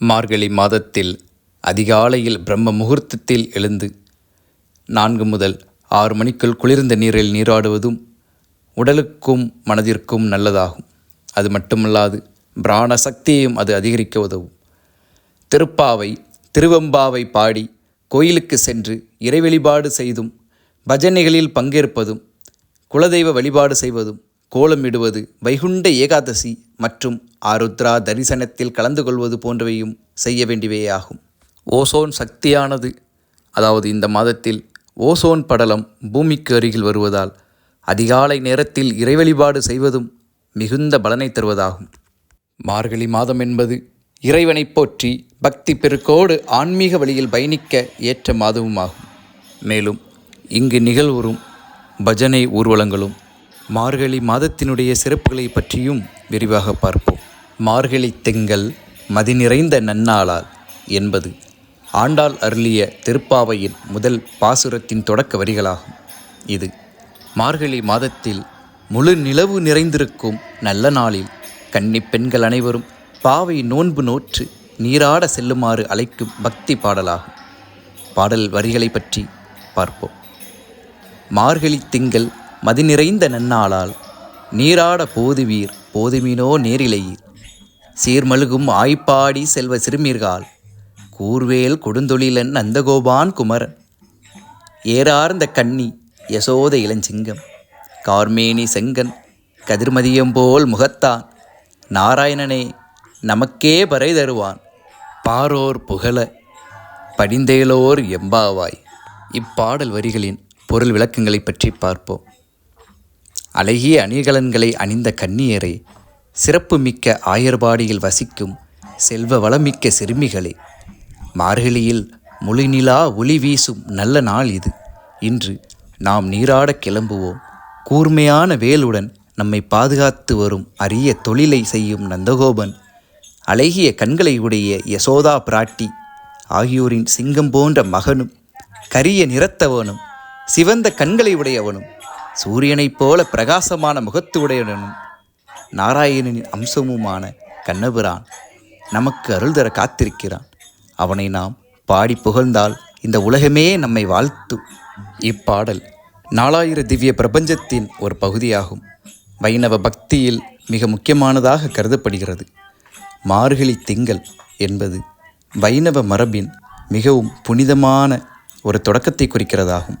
மார்கழி மாதத்தில் அதிகாலையில் பிரம்ம முகூர்த்தத்தில் எழுந்து நான்கு முதல் ஆறு மணிக்குள் குளிர்ந்த நீரில் நீராடுவதும் உடலுக்கும் மனதிற்கும் நல்லதாகும். அது மட்டுமல்லாது பிராண சக்தியையும் அது அதிகரிக்க உதவும். திருப்பாவை திருவெம்பாவை பாடி கோயிலுக்கு சென்று இறை வழிபாடு செய்தும் பஜனைகளில் பங்கேற்பதும் குலதெய்வ வழிபாடு செய்வதும் கோலமிடுவது வைகுண்ட ஏகாதசி மற்றும் ஆருத்ரா தரிசனத்தில் கலந்து கொள்வது போன்றவையும் செய்ய வேண்டியவையாகும். ஓசோன் சக்தியானது அதாவது இந்த மாதத்தில் ஓசோன் படலம் பூமிக்கு அருகில் வருவதால் அதிகாலை நேரத்தில் இறை வழிபாடு செய்வதும் மிகுந்த பலனை தருவதாகும். மார்கழி மாதம் என்பது இறைவனைப் போற்றி பக்தி பெருக்கோடு ஆன்மீக வழியில் பயணிக்க ஏற்ற மாதமுமாகும். மேலும் இங்கு நிகழ்வுறும் பஜனை ஊர்வலங்களும் மார்கழி மாதத்தினுடைய சிறப்புகளை பற்றியும் விரிவாக பார்ப்போம். மார்கழி திங்கள் மதி நிறைந்த நன்னாளால் என்பது ஆண்டாள் அருளிய திருப்பாவையின் முதல் பாசுரத்தின் தொடக்க வரிகளாகும். இது மார்கழி மாதத்தில் முழு நிலவு நிறைந்திருக்கும் நல்ல நாளில் கன்னிப் பெண்கள் அனைவரும் பாவை நோன்பு நோற்று நீராட செல்லுமாறு அழைக்கும் பக்தி பாடலாகும். பாடல் வரிகளை பற்றி பார்ப்போம். மார்கழி திங்கள் மதி நிறைந்த நன்னாளால். நீராட போதுவீர் போதுமினோ நேரிலையீர் சீர்மழுகும் ஆய்ப்பாடி செல்வ சிறுமீர்கால். கூர்வேல் கொடுந்தொழிலன் நந்தகோபான் குமரன் ஏறார்ந்த கண்ணி யசோத இளஞ்சிங்கம். கார்மேனி செங்கன் கதிர்மதியம்போல் முகத்தான். நாராயணனே நமக்கே பறை தருவான். பாரோர் புகழ படிந்தேலோர் எம்பாவாய். இப்பாடல் வரிகளின் பொருள் விளக்கங்களை பற்றி பார்ப்போம். அழகிய அணிகலன்களை அணிந்த கன்னியரை சிறப்புமிக்க ஆயர்பாடியில் வசிக்கும் செல்வ வளமிக்க சிறுமிகளே மார்கழியில் முழுநிலா ஒளி வீசும் நல்ல நாள் இது. இன்று நாம் நீராட கிளம்புவோம். கூர்மையான வேலுடன் நம்மை பாதுகாத்து வரும் அரிய தொழிலை செய்யும் நந்தகோபன் அழகிய கண்களை உடைய யசோதா பிராட்டி ஆகியோரின் சிங்கம் போன்ற மகனும் கரிய நிறத்தவனும் சிவந்த கண்களை உடையவனும் சூரியனைப் போல பிரகாசமான முகத்து உடையவனும் நாராயணனின் அம்சமுமான கண்ணபிரான் நமக்கு அருள் தர காத்திருக்கிறான். அவனை நாம் பாடி புகழ்ந்தால் இந்த உலகமே நம்மை வாழ்த்து இப்பாடல் நாலாயிர திவ்ய பிரபஞ்சத்தின் ஒரு பகுதியாகும். வைணவ பக்தியில் மிக முக்கியமானதாக கருதப்படுகிறது. மார்கழி திங்கள் என்பது வைணவ மரபின் மிகவும் புனிதமான ஒரு தொடக்கத்தை குறிக்கிறதாகும்.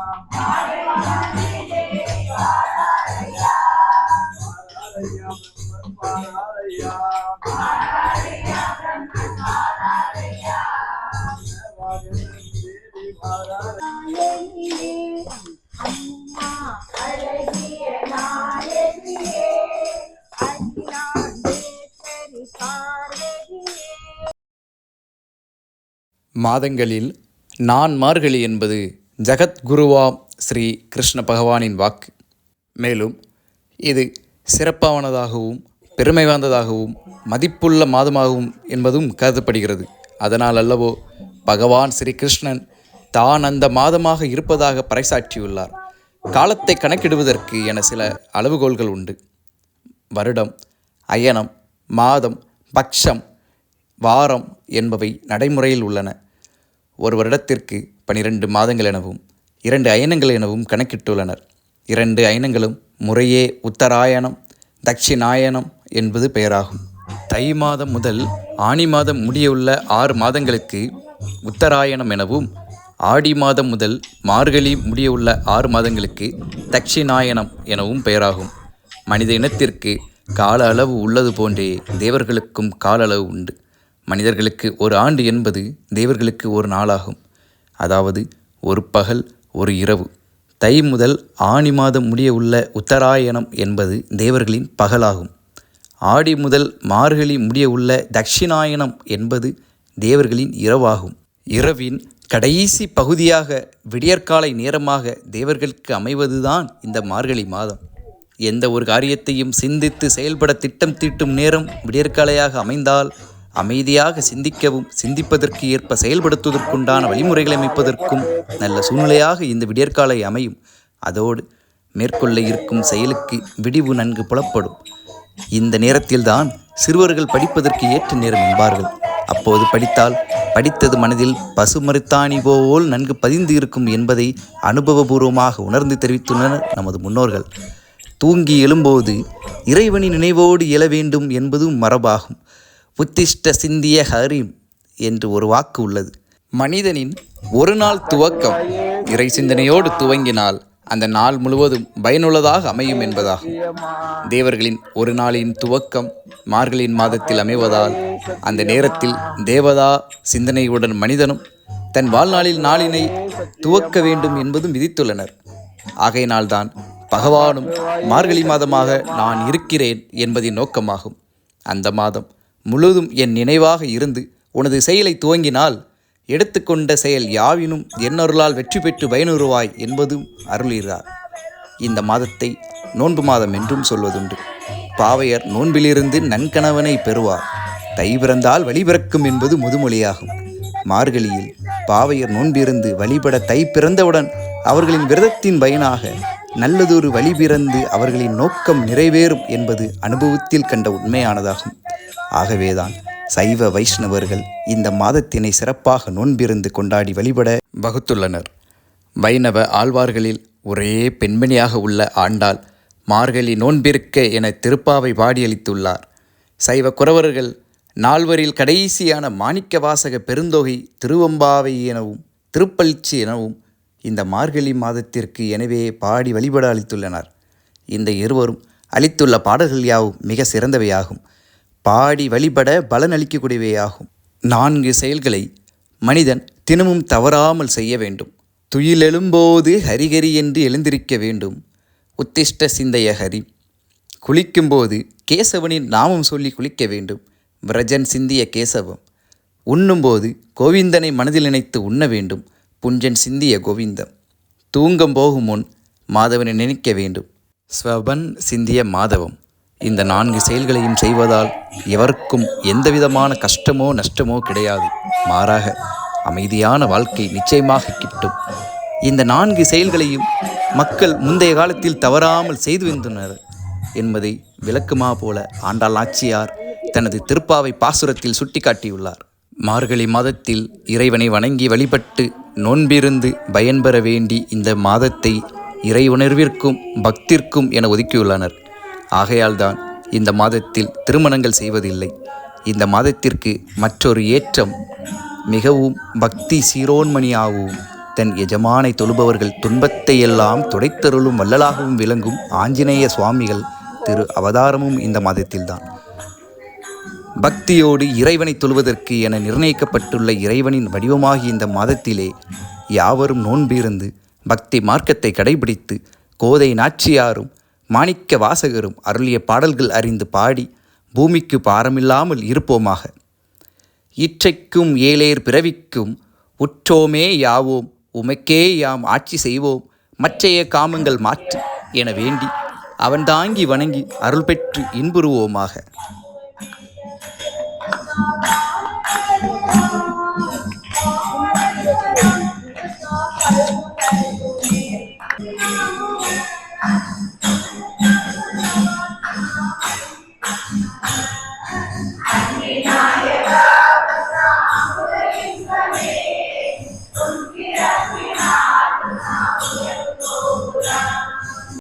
மாதங்களில் நான் மார்கழி என்பது ஜகத்குருவா ஸ்ரீ கிருஷ்ண பகவானின் வாக்கு. மேலும் இது சிறப்பானதாகவும் பெருமை வாய்ந்ததாகவும் மதிப்புள்ள மாதமாகவும் என்பதும் கருதப்படுகிறது. அதனால் அல்லவோ பகவான் ஸ்ரீகிருஷ்ணன் தான் அந்த மாதமாக இருப்பதாக பறைசாற்றியுள்ளார். காலத்தை கணக்கிடுவதற்கு என சில அளவுகோல்கள் உண்டு. வருடம் அயனம் மாதம் பக்ஷம் வாரம் என்பவை நடைமுறையில் உள்ளன. ஒரு வருடத்திற்கு பனிரெண்டு மாதங்கள் எனவும் இரண்டு அயனங்கள் எனவும் கணக்கிட்டுள்ளனர். இரண்டு அயனங்களும் முறையே உத்தராயணம் தட்சிணாயணம் என்பது பெயராகும். தை மாதம் முதல் ஆனி மாதம் முடியவுள்ள ஆறு மாதங்களுக்கு உத்தராயணம் எனவும் ஆடி மாதம் முதல் மார்கழி முடியவுள்ள ஆறு மாதங்களுக்கு தட்சிணாயனம் எனவும் பெயராகும். மனித இனத்திற்கு கால அளவு உள்ளது போன்றே தேவர்களுக்கும் கால அளவு உண்டு. மனிதர்களுக்கு ஒரு ஆண்டு என்பது தேவர்களுக்கு ஒரு நாளாகும். அதாவது ஒரு பகல் ஒரு இரவு. தை முதல் ஆணி மாதம் முடிய உள்ள உத்தராயணம் என்பது தேவர்களின் பகலாகும். ஆடி முதல் மார்கழி முடிய உள்ள தட்சிணாயனம் என்பது தேவர்களின் இரவாகும். இரவின் கடைசி பகுதியாக விடியற்காலை நேரமாக தேவர்களுக்கு அமைவதுதான் இந்த மார்கழி மாதம். எந்த ஒரு காரியத்தையும் சிந்தித்து செயல்பட திட்டம் தீட்டும் நேரம் விடியற்காலையாக அமைந்தால் அமைதியாக சிந்திக்கவும் சிந்திப்பதற்கு ஏற்ப செயல்படுத்துவதற்குண்டான வழிமுறைகளை அமைப்பதற்கும் நல்ல சூழ்நிலையாக இந்த விடியற்காலை அமையும். அதோடு மேற்கொள்ள இருக்கும் செயலுக்கு விடிவு நன்கு புலப்படும். இந்த நேரத்தில்தான் சிறுவர்கள் படிப்பதற்கு ஏற்ற நேரம் என்பார்கள். அப்போது படித்தால் படித்தது மனதில் பசுமருத்தாணி போல் நன்கு பதிந்து இருக்கும் என்பதை அனுபவபூர்வமாக உணர்ந்து தெரிவித்துள்ளனர் நமது முன்னோர்கள். தூங்கி எழும்போது இறைவனின் நினைவோடு எழ வேண்டும் என்பதும் மரபாகும். உத்திஷ்ட சிந்திய ஹரிம் என்று ஒரு வாக்கு உள்ளது. மனிதனின் ஒரு நாள் துவக்கம் இறை சிந்தனையோடு துவங்கினால் அந்த நாள் முழுவதும் பயனுள்ளதாக அமையும் என்பதாகும். தேவர்களின் ஒரு நாளின் துவக்கம் மார்கழியின் மாதத்தில் அமைவதால் அந்த நேரத்தில் தேவதா சிந்தனையுடன் மனிதனும் தன் வாழ்நாளில் நாளினை துவக்க வேண்டும் என்பதும் விதித்துள்ளனர். ஆகையினால்தான் பகவானும் மார்கழி மாதமாக நான் இருக்கிறேன் என்பதின் நோக்கமாகும். அந்த மாதம் முழுதும் என் நினைவாக இருந்து உனது செயலை துவங்கினால் எடுத்துக்கொண்ட செயல் யாவினும் என்னருளால் வெற்றி பெற்று பயனுறுவாய் என்பதும் அருளுகிறார் இந்த மாதத்தை நோன்பு மாதம் என்றும் சொல்வதுண்டு. பாவையர் நோன்பிலிருந்து நன்கணவனை பெறுவார். தை பிறந்தால் வழி பிறக்கும் என்பது முதுமொழியாகும். மார்கழியில் பாவையர் நோன்பிருந்து வழிபட தை பிறந்தவுடன் அவர்களின் விரதத்தின் பயனாக நல்லதொரு வழி பிறந்து அவர்களின் நோக்கம் நிறைவேறும் என்பது அனுபவத்தில் கண்ட உண்மையானதாகும். ஆகவேதான் சைவ வைஷ்ணவர்கள் இந்த மாதத்தினை சிறப்பாக நோன்பிருந்து கொண்டாடி வழிபட வகுத்துள்ளனர். வைணவ ஆழ்வார்களில் ஒரே பெண்மணியாக உள்ள ஆண்டாள் மார்கழி நோன்பிருக்க என திருப்பாவை பாடியளித்துள்ளார். சைவ குறவர்கள் நால்வரில் கடைசியான மாணிக்க வாசக பெருந்தொகை திருவம்பாவை எனவும் திருப்பளிச்சி எனவும் இந்த மார்கழி மாதத்திற்கு எனவே பாடி வழிபட அளித்துள்ளனர். இந்த இருவரும் அளித்துள்ள பாடல்கள் யாவும் மிக சிறந்தவையாகும். பாடி வழிபட பலனளிக்கக்கூடியவையாகும். நான்கு செயல்களை மனிதன் தினமும் தவறாமல் செய்ய வேண்டும். துயிலெழும்போது ஹரிஹரி என்று எழுந்திருக்க வேண்டும். உத்திஷ்ட சிந்தைய ஹரி. குளிக்கும்போது கேசவனின் நாமம் சொல்லி குளிக்க வேண்டும். விரஜன் சிந்திய கேசவம். உண்ணும்போது கோவிந்தனை மனதில் நினைத்து உண்ண வேண்டும். புஞ்சன் சிந்திய கோவிந்தம். தூங்கம் போகும் முன் மாதவனை நினைக்க வேண்டும். ஸ்வபன் சிந்திய மாதவம். இந்த நான்கு செயல்களையும் செய்வதால் எவருக்கும் எந்தவிதமான கஷ்டமோ நஷ்டமோ கிடையாது. மாறாக அமைதியான வாழ்க்கை நிச்சயமாக கிட்டும். இந்த நான்கு செயல்களையும் மக்கள் முந்தைய காலத்தில் தவறாமல் செய்து வந்தனர் என்பதை விளக்குமா போல ஆண்டாள் நாச்சியார் தனது திருப்பாவை பாசுரத்தில் சுட்டிக்காட்டியுள்ளார். மார்கழி மாதத்தில் இறைவனை வணங்கி வழிபட்டு நோன்பிருந்து பயன்பெற வேண்டி இந்த மாதத்தை இறை உணர்விற்கும் பக்திற்கும் என ஒதுக்கியுள்ளனர். ஆகையால்தான் இந்த மாதத்தில் திருமணங்கள் செய்வதில்லை. இந்த மாதத்திற்கு மற்றொரு ஏற்றம் மிகவும் பக்தி சீரோன்மணியாகவும் தன் எஜமானை தொழுபவர்கள் துன்பத்தை எல்லாம் துடைத்தருளும் வள்ளலாகவும் விளங்கும் ஆஞ்சநேய சுவாமிகள் திரு அவதாரமும் இந்த மாதத்தில்தான். பக்தியோடு இறைவனை தொழுவதற்கு என நிர்ணயிக்கப்பட்டுள்ள இறைவனின் வடிவமாகி இந்த மாதத்திலே யாவரும் நோன்பிருந்து பக்தி மார்க்கத்தை கடைபிடித்து கோதை நாச்சியாரும் மாணிக்க வாசகரும் அருளிய பாடல்கள் அறிந்து பாடி பூமிக்கு பாரமில்லாமல் இருப்போமாக. இற்றைக்கும் ஏழேர் பிறவிக்கும் உற்றோமே யாவோம் உமக்கே யாம் ஆட்சி செய்வோம் மற்றைய காமங்கள் மாற்று என வேண்டி அவன் தாங்கி வணங்கி அருள் பெற்று இன்புறுவோமாக.